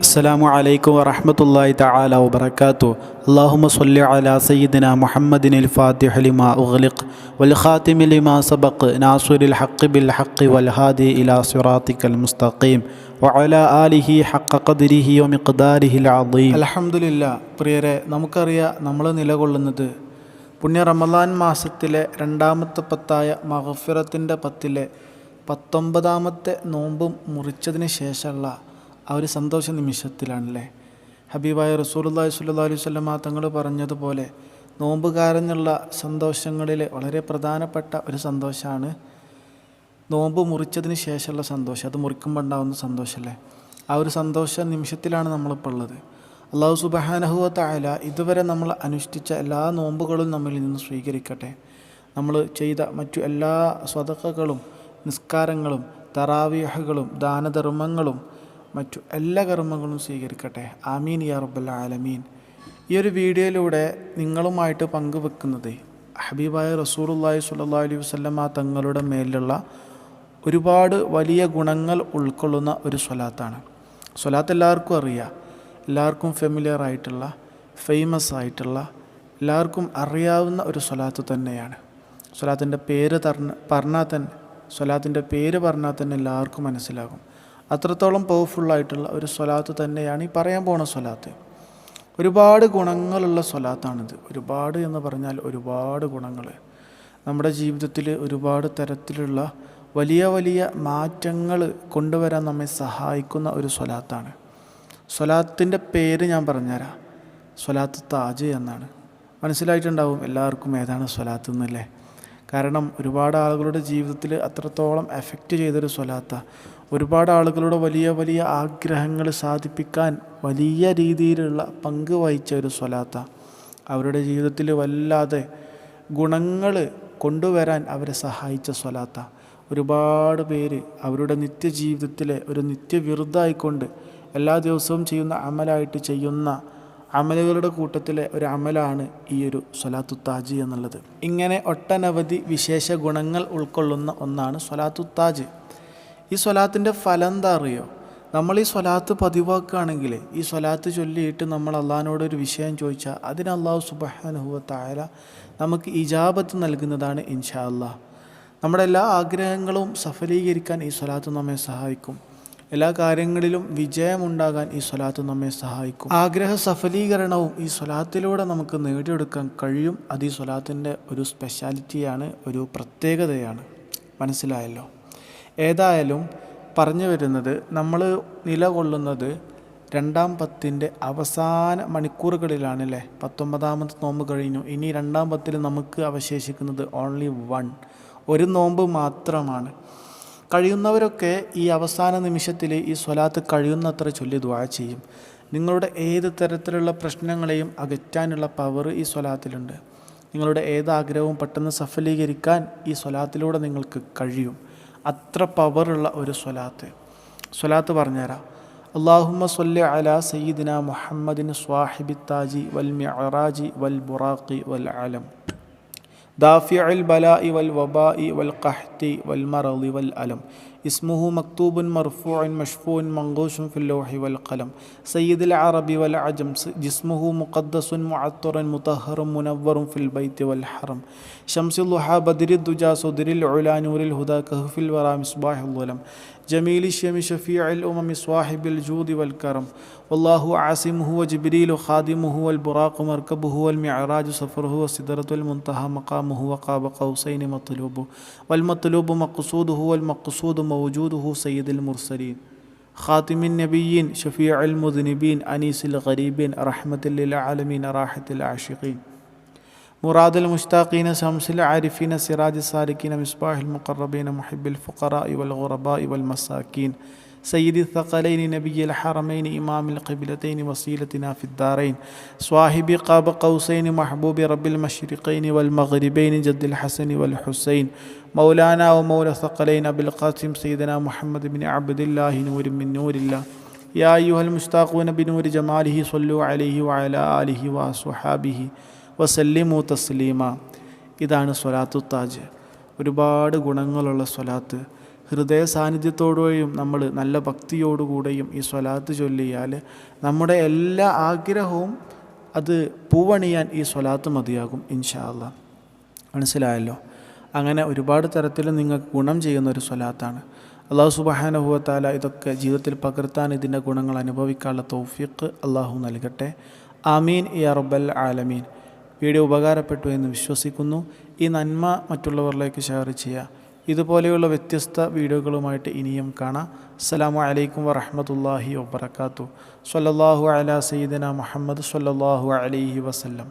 അസ്സലാമു അലൈക്കും വറഹമത്തല്ലാഹി തആല വബറകാതു അല്ലാഹുമ്മ സ്വല്ലി അലാ സയ്യിദിന മുഹമ്മദിനിൽ ഫാത്തിഹ ലിമാ ഉഗ്ലിഖ് വൽ ഖാതിമി ലിമാ സബഖ് ബിൽ ഹഖ് വൽ ഹാദി ഇലാ സിറാത്തിക്കൽ മുസ്തഖീം വഅല ആലിഹി ഹഖ ഖദ്രിഹി വമിഖ്ദാരിഹിൽ അളീം അൽഹംദുലില്ലാ പ്രിയരെ നമുക്കറിയാം നമ്മൾ നിലകൊള്ളുന്നത് പുണ്യ റമദാൻ മാസത്തിലെ രണ്ടാമത്തെ പത്തായ മഹഫിറത്തിന്റെ പത്തിലെ പത്തൊമ്പതാമത്തെ നോമ്പും മുറിച്ചതിന് ശേഷമുള്ള ആ ഒരു സന്തോഷ നിമിഷത്തിലാണല്ലേ? ഹബീബായ റസൂലുള്ളാഹി സ്വല്ലല്ലാഹു അലൈഹി വസല്ലമ തങ്ങൾ പറഞ്ഞതുപോലെ നോമ്പുകാരനുള്ള സന്തോഷങ്ങളിൽ വളരെ പ്രധാനപ്പെട്ട ഒരു സന്തോഷമാണ് നോമ്പ് മുറിച്ചതിന് ശേഷമുള്ള സന്തോഷം. അത് മുറിക്കുമ്പോൾ ഉണ്ടാകുന്ന സന്തോഷമല്ലേ? ആ ഒരു സന്തോഷ നിമിഷത്തിലാണ് നമ്മളിപ്പോൾ ഉള്ളത്. അള്ളാഹു സുബഹാനഹുവ തായാല ഇതുവരെ നമ്മൾ അനുഷ്ഠിച്ച എല്ലാ നോമ്പുകളും നമ്മിൽ നിന്ന് സ്വീകരിക്കട്ടെ. നമ്മൾ ചെയ്ത മറ്റു എല്ലാ സ്വതക്കകളും നിസ്കാരങ്ങളും തറാവിയഹകളും ദാനധർമ്മങ്ങളും മറ്റു എല്ലാ കർമ്മങ്ങളും സ്വീകരിക്കട്ടെ. ആമീൻ യാ റബ്ബൽ ആലമീൻ. ഈ ഒരു വീഡിയോയിലൂടെ നിങ്ങളുമായിട്ട് പങ്കുവെക്കുന്നത് ഹബീബായ റസൂലുള്ളാഹി സുല്ലാ അലൈഹി വസല്ലമ തങ്ങളുടെ മേലുള്ള ഒരുപാട് വലിയ ഗുണങ്ങൾ ഉൾക്കൊള്ളുന്ന ഒരു സ്വലാത്താണ്. സ്വലാത്ത് എല്ലാവർക്കും അറിയാം. എല്ലാവർക്കും ഫെമിലിയർ ആയിട്ടുള്ള ഫേമസ് ആയിട്ടുള്ള എല്ലാവർക്കും അറിയാവുന്ന ഒരു സ്വലാത്ത് തന്നെയാണ്. സ്വലാത്തിന്റെ പേര് പറഞ്ഞാൽ തന്നെ സ്വലാത്തിന്റെ പേര് പറഞ്ഞാൽ തന്നെ എല്ലാവർക്കും മനസ്സിലാകും. അത്രത്തോളം പവർഫുള്ളായിട്ടുള്ള ഒരു സ്വലാത്ത് തന്നെയാണ് ഈ പറയാൻ പോണ സ്വലാത്ത്. ഒരുപാട് ഗുണങ്ങളുള്ള സ്വലാത്താണിത്. ഒരുപാട് എന്ന് പറഞ്ഞാൽ ഒരുപാട് ഗുണങ്ങൾ. നമ്മുടെ ജീവിതത്തിൽ ഒരുപാട് തരത്തിലുള്ള വലിയ വലിയ മാറ്റങ്ങൾ കൊണ്ടുവരാൻ നമ്മെ സഹായിക്കുന്ന ഒരു സ്വലാത്താണ്. സ്വലാത്തിന്റെ പേര് ഞാൻ പറഞ്ഞുതരാം. സ്വലാത്ത് താജ് എന്നാണ്. മനസ്സിലായിട്ടുണ്ടാവും എല്ലാവർക്കും ഏതാണ് സ്വലാത്ത് എന്നല്ലേ? കാരണം ഒരുപാട് ആളുകളുടെ ജീവിതത്തിൽ അത്രത്തോളം എഫക്റ്റ് ചെയ്തൊരു സ്വലാത്ത. ഒരുപാട് ആളുകളുടെ വലിയ വലിയ ആഗ്രഹങ്ങൾ സാധിപ്പിക്കാൻ വലിയ രീതിയിലുള്ള പങ്ക് വഹിച്ച ഒരു സ്വലാത്ത. അവരുടെ ജീവിതത്തിൽ വല്ലാതെ ഗുണങ്ങൾ കൊണ്ടുവരാൻ അവരെ സഹായിച്ച സ്വലാത്ത. ഒരുപാട് പേര് അവരുടെ നിത്യജീവിതത്തിലെ ഒരു നിത്യവിരുദ്ധായിക്കൊണ്ട് എല്ലാ ദിവസവും ചെയ്യുന്ന അമലായിട്ട് ചെയ്യുന്ന അമലുകളുടെ കൂട്ടത്തിലെ ഒരു അമലാണ് ഈ ഒരു സ്വലാത്തു താജ് എന്നുള്ളത്. ഇങ്ങനെ ഒട്ടനവധി വിശേഷ ഗുണങ്ങൾ ഉൾക്കൊള്ളുന്ന ഒന്നാണ് സ്വലാത്തു താജ്. ഈ സ്വലാത്തിന്റെ ഫലം എന്താ അറിയോ? നമ്മൾ ഈ സ്വലാത്ത് പതിവാക്കുകയാണെങ്കിൽ ഈ സ്വലാത്ത് ചൊല്ലിയിട്ട് നമ്മൾ അള്ളഹാനോട് ഒരു വിഷയം ചോദിച്ചാൽ അതിന് അള്ളാഹു സുബഹാനുഹുവ തായാല നമുക്ക് ഇജാബത്ത് നൽകുന്നതാണ് ഇൻഷാ അള്ളാഹ്. നമ്മുടെ എല്ലാ ആഗ്രഹങ്ങളും സഫലീകരിക്കാൻ ഈ സ്വലാത്ത് നമ്മെ സഹായിക്കും. എല്ലാ കാര്യങ്ങളിലും വിജയമുണ്ടാകാൻ ഈ സ്വലാത്ത് നമ്മെ സഹായിക്കും. ആഗ്രഹ സഫലീകരണവും ഈ സ്വലാത്തിലൂടെ നമുക്ക് നേടിയെടുക്കാൻ കഴിയും. അത് ഈ സ്വലാത്തിന്റെ ഒരു സ്പെഷ്യാലിറ്റിയാണ് ഒരു പ്രത്യേകതയാണ്. മനസ്സിലായല്ലോ? ഏതായാലും പറഞ്ഞു വരുന്നത് നമ്മൾ നിലകൊള്ളുന്നത് രണ്ടാം പത്തിന്റെ അവസാന മണിക്കൂറുകളിലാണ് അല്ലേ പത്തൊമ്പതാമത്തെ നോമ്പ് കഴിഞ്ഞു. ഇനി രണ്ടാം പത്തിൽ നമുക്ക് അവശേഷിക്കുന്നത് ഓൺലി വൺ ഒരു നോമ്പ് മാത്രമാണ്. കഴിയുന്നവരൊക്കെ ഈ അവസാന നിമിഷത്തിൽ ഈ സ്വലാത്ത് കഴിയുന്നത്ര ചൊല്ലി ദ്വാ ചെയ്യും. നിങ്ങളുടെ ഏത് തരത്തിലുള്ള പ്രശ്നങ്ങളെയും അകറ്റാനുള്ള പവർ ഈ സ്വലാത്തിലുണ്ട്. നിങ്ങളുടെ ഏത് ആഗ്രഹവും പെട്ടെന്ന് സഫലീകരിക്കാൻ ഈ സ്വലാത്തിലൂടെ നിങ്ങൾക്ക് കഴിയും. അത്ര പവറുള്ള ഒരു സ്വലാത്ത്. സ്വലാത്ത് പറഞ്ഞുതരാം. അള്ളാഹുമ്മ സൊല്ല അല സയ്യിദിന മുഹമ്മദിൻ സ്വാഹിബി താജി വൽ മിഅറാജി വൽ ബുറാഖി വൽ ആലം دافع البلاء والوباء والقحط والمرض والألم. اسمه مكتوب مرفوع مشفوع منغوش في اللوح والقلم. سيد العرب والعجم جسمه مقدس معطر مطهر منور في البيت والحرم. شمس الضحى بدر الدجى صدر العلا نور الهدى كهف الورى مصباح الظلم. جميل الشم شفيع الأمم صاحب الجود والكرم. والله عاصمه وجبريل خادمه والبراق مركبه والمعراج سفره والسدرة المنتهى مقامه وقاب قوسين مطلوبه والمطلوب مقصوده والمقصود موجوده سيد المرسلين. خاتم النبيين شفيع المذنبين أنيس الغريبين رحمة للعالمين راحة العاشقين. مراد المشتاقين شمس العارفين سراج السالكين مصباح المقربين محب الفقراء والغرباء والمساكين. سيد الثقلين نبي الحرمين إمام القبلتين وسيلتنا في الدارين صاحب قاب قوسين محبوب رب المشرقين والمغربين جد الحسن والحسين مولانا ومولى الثقلين أبي القاسم سيدنا محمد بن عبد الله نور من نور الله يا أيها المشتاقون بنور جماله صلوا عليه وعلى آله وصحابه വസല്ലിമു തസ്ലീമ ഇതാണ് സ്വലാത്തു താജ് ഒരുപാട് ഗുണങ്ങളുള്ള സ്വലാത്ത് ഹൃദയ സാന്നിധ്യത്തോടുകൂടിയും നമ്മൾ നല്ല ഭക്തിയോടുകൂടെയും ഈ സ്വലാത്ത് ചൊല്ലിയാൽ നമ്മുടെ എല്ലാ ആഗ്രഹവും അത് പൂവണിയാൻ ഈ സ്വലാത്ത് മതിയാകും ഇൻഷാല്ല മനസ്സിലായല്ലോ? അങ്ങനെ ഒരുപാട് തരത്തിൽ നിങ്ങൾക്ക് ഗുണം ചെയ്യുന്ന ഒരു സ്വലാത്താണ്. അള്ളാഹു സുബഹാനുഭവത്താല ഇതൊക്കെ ജീവിതത്തിൽ പകർത്താൻ ഇതിന്റെ ഗുണങ്ങൾ അനുഭവിക്കാനുള്ള തൗഫീഖ് അള്ളാഹു നൽകട്ടെ. ആമീൻ ഇ അറബൽ ആലമീൻ. വീഡിയോ ഉപകാരപ്പെട്ടു എന്ന് വിശ്വസിക്കുന്നു. ഈ നന്മ മറ്റുള്ളവരിലേക്ക് ഷെയർ ചെയ്യുക. ഇതുപോലെയുള്ള വ്യത്യസ്ത വീഡിയോകളുമായിട്ട് ഇനിയും കാണാം. അസ്സലാമു അലൈക്കും വറഹമത്തല്ലാഹി വബർക്കാത്തു സല്ലാഹു അല സയ്യിദന മുഹമ്മദ് സല്ലാഹു അലൈഹി വസല്ലം.